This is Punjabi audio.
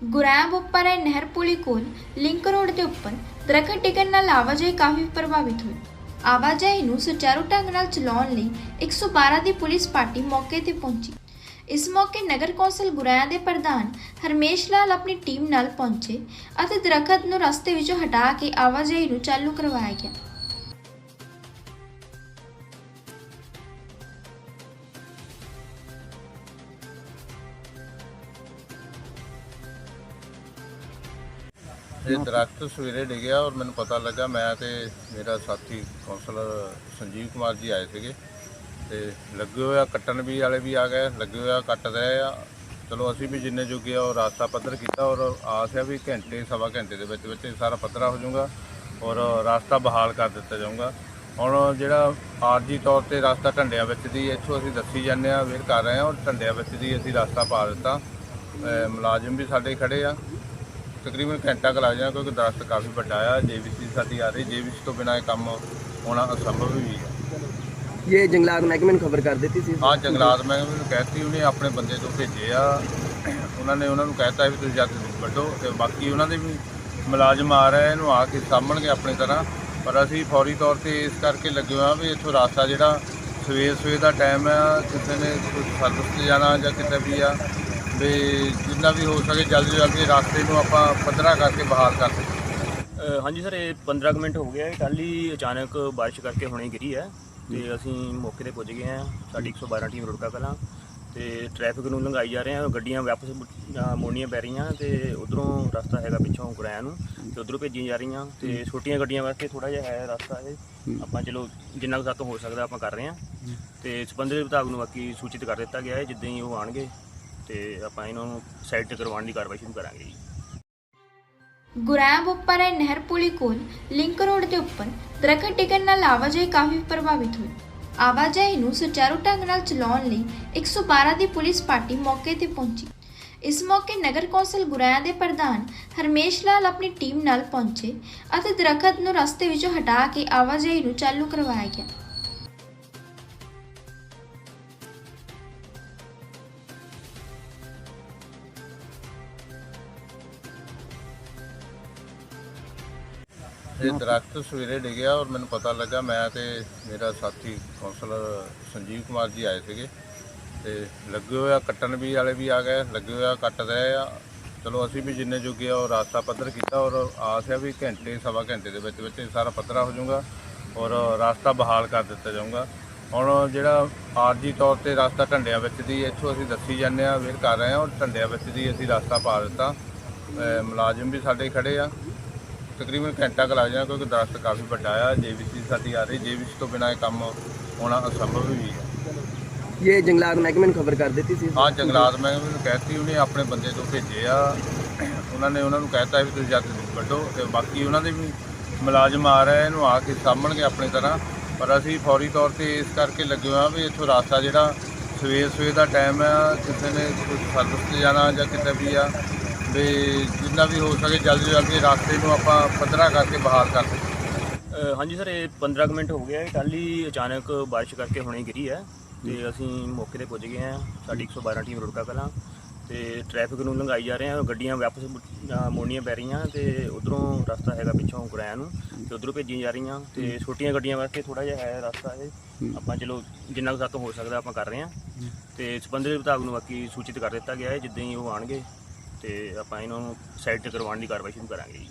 ਗੁਰੈਬ ਉੱਪਰ ਹੈ ਨਹਿਰ ਪੁਲੀ ਕੋਲ, ਲਿੰਕ ਰੋਡ ਦੇ ਉੱਪਰ, ਦਰਖਤ ਡਿੱਗਣ ਨਾਲ ਆਵਾਜਾਈ ਕਾਫੀ ਪ੍ਰਭਾਵਿਤ ਹੋਈ। ਆਵਾਜਾਈ ਨੂੰ ਸੁਚਾਰੂ ਢੰਗ ਨਾਲ ਚਲਾਉਣ ਲਈ 112 ਦੀ ਪੁਲਿਸ ਪਾਰਟੀ ਮੌਕੇ ਤੇ ਪਹੁੰਚੀ। ਇਸ ਮੌਕੇ ਨਗਰ ਕੌਂਸਲ ਗੁਰਾਇਆ ਦੇ ਪ੍ਰਧਾਨ ਹਰਮੇਸ਼ ਲਾਲ ਆਪਣੀ ਟੀਮ ਨਾਲ ਪਹੁੰਚੇ ਅਤੇ ਦਰਖਤ ਨੂੰ ਰਸਤੇ ਵਿੱਚੋਂ ਹਟਾ ਕੇ ਆਵਾਜਾਈ ਨੂੰ ਚਾਲੂ ਕਰਵਾਇਆ ਗਿਆ। ਇਹ ਦਰਖਤ ਸਵੇਰੇ ਡਿੱਗਿਆ ਔਰ ਮੈਨੂੰ ਪਤਾ ਲੱਗਾ ਮੈਂ ਤੇ ਮੇਰਾ ਸਾਥੀ ਕਾਉਂਸਲਰ ਸੰਜੀਵ ਕੁਮਾਰ ਜੀ ਆਏ ਸੀਗੇ ਤੇ ਲੱਗੇ ਹੋਇਆ ਕੱਟਣ ਵੀ ਵਾਲੇ ਵੀ ਆ ਗਏ, ਲੱਗੇ ਹੋਇਆ ਕੱਟ ਰਹੇ ਆ। ਚਲੋ ਅਸੀਂ ਵੀ ਜਿੰਨੇ ਜੋਗੇ ਆ ਉਹ ਰਾਸਤਾ ਪੱਧਰ ਕੀਤਾ ਔਰ ਆਸ ਹੈ ਵੀ ਘੰਟੇ, ਸਵਾ ਘੰਟੇ ਦੇ ਵਿੱਚ ਵਿੱਚ ਇਹ ਸਾਰਾ ਪੱਧਰਾ ਹੋ ਜਾਊਗਾ ਔਰ ਰਾਸਤਾ ਬਹਾਲ ਕਰ ਦਿੱਤਾ ਜਾਊਗਾ। ਹੁਣ ਜਿਹੜਾ ਆਰਜੀ ਤੌਰ ਤੇ ਰਾਸਤਾ ਢੰਡਿਆਂ ਵਿੱਚ ਦੀ ਇੱਥੋਂ ਅਸੀਂ ਦੱਸੀ ਜਾਂਦੇ ਆ ਵੇਰ ਕਰ ਰਹੇ ਆ ਔਰ ਢੰਡਿਆਂ ਵਿੱਚ ਦੀ ਅਸੀਂ ਰਾਸਤਾ ਪਾ ਦਿੱਤਾ। ਮੁਲਾਜ਼ਮ ਵੀ ਸਾਡੇ ਖੜੇ ਆ। ਤਕਰੀਬਨ ਘੰਟਾ ਕਰਾ ਜਾਂ ਕਿਉਂਕਿ ਦਰਸਤ ਕਾਫੀ ਵੱਡਾ ਆ ਜੇਵੀਸੀ ਸਾਡੀ ਆ ਰਹੀ ਜੇਵੀਸੀ ਤੋਂ ਬਿਨਾਂ ਇਹ ਕੰਮ ਹੋਣਾ ਅਸੰਭਵ ਵੀ ਹੈ। ਇਹ ਜੰਗਲਾਤ ਮਹਿਕਮੇ ਨੂੰ ਖਬਰ ਕਰ ਦਿੱਤੀ ਸੀ? ਹਾਂ ਜੰਗਲਾਤ ਮਹਿਕਮੇ ਨੂੰ ਕਹਿਤੀ ਉਹਨੇ ਆਪਣੇ ਬੰਦੇ ਤੋਂ ਭੇਜੇ ਆ। ਉਹਨਾਂ ਨੇ ਉਹਨਾਂ ਨੂੰ ਕਹਿਤਾ ਵੀ ਤੁਸੀਂ ਜਾ ਕੇ ਵੱਢੋ ਤੇ ਬਾਕੀ ਉਹਨਾਂ ਦੇ ਵੀ ਮੁਲਾਜ਼ਮ ਆ ਰਹੇ ਇਹਨੂੰ ਆ ਕੇ ਸਾਹਮਣਗੇ ਆਪਣੇ ਤਰ੍ਹਾਂ। ਪਰ ਅਸੀਂ ਫੌਰੀ ਤੌਰ ਤੇ ਇਸ ਕਰਕੇ ਲੱਗੇ ਹਾਂ ਵੀ ਇੱਥੋਂ ਰਾਸਤਾ ਜਿਹੜਾ ਸਵੇਰ ਸਵੇਰ ਦਾ ਟਾਈਮ ਆ ਕਿਸੇ ਨੇ ਸਰਵਿਸ ਤੇ ਜਾਣਾ ਜਾਂ ਕਿਤੇ ਵੀ ਆ ਵੀ ਜਿੰਨਾ ਵੀ ਹੋ ਸਕੇ ਜਲਦੀ ਤੋਂ ਜਲਦੀ ਰਾਸਤੇ ਨੂੰ ਆਪਾਂ ਪੱਧਰਾ ਕਰਕੇ ਬਹਾਲ ਕਰ ਸਕੀਏ। ਹਾਂਜੀ ਸਰ ਇਹ 15 ਕੁ ਮਿੰਟ ਹੋ ਗਿਆ ਕੱਲ੍ਹ ਹੀ ਅਚਾਨਕ ਬਾਰਿਸ਼ ਕਰਕੇ ਹੁਣੇ ਗਿਰੀ ਹੈ ਤੇ ਅਸੀਂ ਮੌਕੇ ਤੇ ਪੁੱਜ ਗਏ ਹਾਂ। ਸਾਡੀ 112 ਟੀਮ ਰੁੜਕਾ ਕਲਾਂ ਤੇ ਟ੍ਰੈਫਿਕ ਨੂੰ ਲੰਘਾਈ ਜਾ ਰਹੇ ਹਾਂ। ਗੱਡੀਆਂ ਵਾਪਸ ਮੋੜਨੀਆਂ ਪੈ ਰਹੀਆਂ ਤੇ ਉਧਰੋਂ ਰਸਤਾ ਹੈਗਾ ਪਿੱਛੋਂ ਗੁਰਾਇਆ ਨੂੰ ਤੇ ਉਧਰੋਂ ਭੇਜੀਆਂ ਜਾ ਰਹੀਆਂ ਤੇ ਛੋਟੀਆਂ ਗੱਡੀਆਂ ਵਾਸਤੇ ਥੋੜਾ ਜਿਹਾ ਹੈ ਰਸਤਾ ਇਹ। ਆਪਾਂ ਚਲੋ ਜਿੰਨਾ ਕੁ ਸਾਤੋਂ ਹੋ ਸਕਦਾ ਆਪਾਂ ਕਰ ਰਹੇ ਹਾਂ। ਤੇ ਸੰਬੰਧਿਤ ਵਿਭਾਗ ਨੂੰ ਬਾਕੀ ਸੂਚਿਤ ਕਰ ਦਿੱਤਾ ਗਿਆ ਹੈ ਜਿੱਦਾਂ ਹੀ ਉਹ ਆਣਗੇ ਤੇ ਆਪਾਂ ਇਹਨਾਂ ਨੂੰ ਸਾਈਡ ਤੇ ਕਰਵਾਉਣ ਦੀ ਕਾਰਵਾਈ ਸ਼ੁਰੂ ਕਰਾਂਗੇ ਜੀ। ਗੁਰੈਬ ਉੱਪਰ ਹੈ ਨਹਿਰ ਪੁਲੀ ਕੋਲ, ਲਿੰਕ ਰੋਡ ਦੇ ਉੱਪਰ, ਦਰਖਤ ਡਿੱਗਣ ਨਾਲ ਆਵਾਜਾਈ ਕਾਫੀ ਪ੍ਰਭਾਵਿਤ ਹੋਈ। ਆਵਾਜਾਈ ਨੂੰ ਸੁਚਾਰੂ ਢੰਗ ਨਾਲ ਚਲਾਉਣ ਲਈ 112 ਦੀ ਪੁਲਿਸ ਪਾਰਟੀ ਮੌਕੇ ਤੇ ਪਹੁੰਚੀ। ਇਸ ਮੌਕੇ ਨਗਰ ਕੌਂਸਲ ਗੁਰਾਇਆ ਦੇ ਪ੍ਰਧਾਨ ਹਰਮੇਸ਼ ਲਾਲ ਆਪਣੀ ਟੀਮ ਨਾਲ ਪਹੁੰਚੇ ਅਤੇ ਦਰਖਤ ਨੂੰ ਰਸਤੇ ਵਿੱਚੋਂ ਹਟਾ ਕੇ ਆਵਾਜਾਈ ਨੂੰ ਚਾਲੂ ਕਰਵਾਇਆ ਗਿਆ। ਇਹ ਦਰਖਤ ਸਵੇਰੇ ਡਿੱਗਿਆ ਔਰ ਮੈਨੂੰ ਪਤਾ ਲੱਗਾ ਮੈਂ ਤੇ ਮੇਰਾ ਸਾਥੀ ਕਾਉਂਸਲਰ ਸੰਜੀਵ ਕੁਮਾਰ ਜੀ ਆਏ ਸੀਗੇ ਤੇ ਲੱਗੇ ਹੋਇਆ ਕੱਟਣ ਵੀ ਵਾਲੇ ਵੀ ਆ ਗਏ, ਲੱਗੇ ਹੋਇਆ ਕੱਟ ਰਹੇ ਆ। ਚਲੋ ਅਸੀਂ ਵੀ ਜਿੰਨੇ ਜੋਗੇ ਆ ਉਹ ਰਾਸਤਾ ਪੱਧਰ ਕੀਤਾ ਔਰ ਆਸ ਹੈ ਵੀ ਘੰਟੇ, ਸਵਾ ਘੰਟੇ ਦੇ ਵਿੱਚ ਵਿੱਚ ਇਹ ਸਾਰਾ ਪੱਧਰਾ ਹੋ ਜਾਊਗਾ ਔਰ ਰਾਸਤਾ ਬਹਾਲ ਕਰ ਦਿੱਤਾ ਜਾਊਗਾ। ਹੁਣ ਜਿਹੜਾ ਆਰਜੀ ਤੌਰ ਤੇ ਰਾਸਤਾ ਢੰਡਿਆਂ ਵਿੱਚ ਦੀ, ਇੱਥੋਂ ਅਸੀਂ ਦੱਸੀ ਜਾਂਦੇ ਆ ਵੇਰ ਕਰ ਰਹੇ ਆ ਔਰ ਢੰਡਿਆਂ ਵਿੱਚ ਦੀ ਅਸੀਂ ਰਾਸਤਾ ਪਾ ਦਿੱਤਾ। ਮੁਲਾਜ਼ਮ ਵੀ ਸਾਡੇ ਖੜੇ ਆ। ਤਕਰੀਬਨ ਘੰਟਾ ਕੁ ਲੱਗ ਜਾਣਾ ਕਿਉਂਕਿ ਦਰਖਤ ਕਾਫੀ ਵੱਡਾ ਆ ਜੇ ਵੀ ਸੀ ਸਾਡੀ ਆ ਰਹੀ ਜੇ ਵੀ ਸੀ ਤੋਂ ਬਿਨਾਂ ਇਹ ਕੰਮ ਹੋਣਾ ਅਸੰਭਵ ਵੀ ਹੈ। ਇਹ ਜੰਗਲਾਤ ਮਹਿਕਮੇ ਨੂੰ ਖਬਰ ਕਰ ਦਿੱਤੀ ਸੀ? ਹਾਂ ਜੰਗਲਾਤ ਮਹਿਕਮੇ ਨੂੰ ਕਹਿਤੀ ਉਹਨੇ ਆਪਣੇ ਬੰਦੇ ਤੋਂ ਭੇਜੇ ਆ। ਉਹਨਾਂ ਨੇ ਉਹਨਾਂ ਨੂੰ ਕਹਿਤਾ ਵੀ ਤੁਸੀਂ ਜਾ ਕੇ ਵੱਢੋ ਤੇ ਬਾਕੀ ਉਹਨਾਂ ਦੇ ਵੀ ਮੁਲਾਜ਼ਮ ਆ ਰਹੇ ਇਹਨੂੰ ਆ ਕੇ ਸਾਹਮਣਗੇ ਆਪਣੇ ਤਰ੍ਹਾਂ। ਪਰ ਅਸੀਂ ਫੌਰੀ ਤੌਰ ਤੇ ਇਸ ਕਰਕੇ ਲੱਗੇ ਹੋਏ ਹੋਇਆ ਵੀ ਇੱਥੋਂ ਰਾਸਤਾ ਜਿਹੜਾ ਸਵੇਰ ਸਵੇਰ ਦਾ ਟਾਈਮ ਆ ਕਿਸੇ ਨੇ ਸਰਵਿਸ ਤੇ ਜਾਣਾ ਜਾਂ ਕਿਤੇ ਵੀ ਆ ਵੀ ਜਿੰਨਾ ਵੀ ਹੋ ਸਕੇ ਜਲਦੀ ਤੋਂ ਜਲਦੀ ਰਾਸਤੇ ਨੂੰ ਆਪਾਂ ਪੱਧਰਾ ਕਰਕੇ ਬਹਾਲ ਕਰ ਸਕੀਏ। ਹਾਂਜੀ ਸਰ ਇਹ 15 ਕੁ ਮਿੰਟ ਹੋ ਗਿਆ ਹੀ। ਅਚਾਨਕ ਬਾਰਿਸ਼ ਕਰਕੇ ਹੁਣੇ ਗਿਰੀ ਹੈ ਤੇ ਅਸੀਂ ਮੌਕੇ ਤੇ ਪੁੱਜ ਗਏ ਹਾਂ। ਸਾਡੀ 112 ਟੀਮ ਰੁੜਕਾ ਕਲਾਂ ਤੇ ਟ੍ਰੈਫਿਕ ਨੂੰ ਲੰਘਾਈ ਜਾ ਰਹੇ ਹਾਂ। ਗੱਡੀਆਂ ਵਾਪਸ ਮੋੜਨੀਆਂ ਪੈ ਰਹੀਆਂ ਤੇ ਉਧਰੋਂ ਰਸਤਾ ਹੈਗਾ ਪਿੱਛੋਂ ਗੁਰਾਇਆ ਨੂੰ ਤੇ ਉਧਰੋਂ ਭੇਜੀਆਂ ਜਾ ਰਹੀਆਂ ਤੇ ਛੋਟੀਆਂ ਗੱਡੀਆਂ ਵਾਸਤੇ ਥੋੜਾ ਜਿਹਾ ਹੈ ਰਸਤਾ ਇਹ। ਆਪਾਂ ਚਲੋ ਜਿੰਨਾ ਕੁ ਸਾਤੋਂ ਹੋ ਸਕਦਾ ਆਪਾਂ ਕਰ ਰਹੇ ਹਾਂ ਤੇ ਸੰਬੰਧਿਤ ਵਿਭਾਗ ਨੂੰ ਬਾਕੀ ਸੂਚਿਤ ਕਰ ਦਿੱਤਾ ਗਿਆ ਹੈ ਜਿੱਦਾਂ ਹੀ ਉਹ ਆਣਗੇ ਤੇ ਆਪਾਂ ਇਹਨਾਂ ਨੂੰ ਸਾਈਡ ਤੇ ਕਰਵਾਉਣ ਦੀ ਕਾਰਵਾਈ ਸ਼ੁਰੂ ਕਰਾਂਗੇ ਜੀ।